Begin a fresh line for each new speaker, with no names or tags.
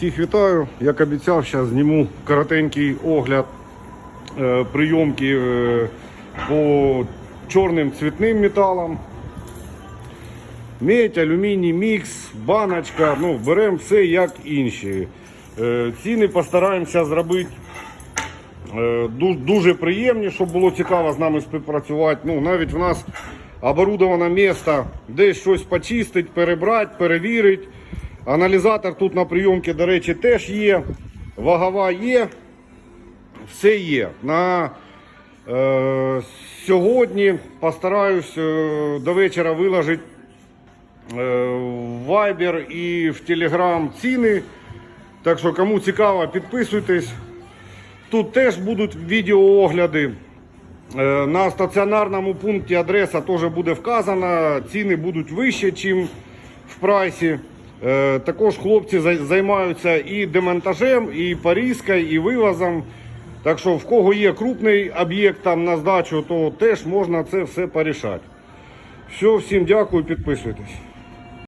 Всіх вітаю. Як обіцяв, зараз зніму коротенький огляд е, прийомки е, по чорним цвітним металам. Медь, алюміній, мікс, баночка. Ну, беремо все як інші. Е, ціни постараємося зробити е, дуже приємні, щоб було цікаво з нами співпрацювати. Ну, навіть в нас оборудоване місце, десь щось почистити, перебрати, перевірити. Аналізатор тут на прийомці, до речі, теж є. Вагова є. Все є. На е, сьогодні постараюсь е, до вечора виложити е, в Viber і в Telegram ціни. Так що, кому цікаво, підписуйтесь. Тут теж будуть відеоогляди. Е, На стаціонарному пункті адреса теж буде вказана. Ціни будуть вищі, ніж в прайсі. Е, Також хлопці займаються і демонтажем, і порізкою, і вивозом. Так що в кого є крупний об'єкт там на здачу, то теж можна це все порішати. Все, всім дякую, підписуйтесь.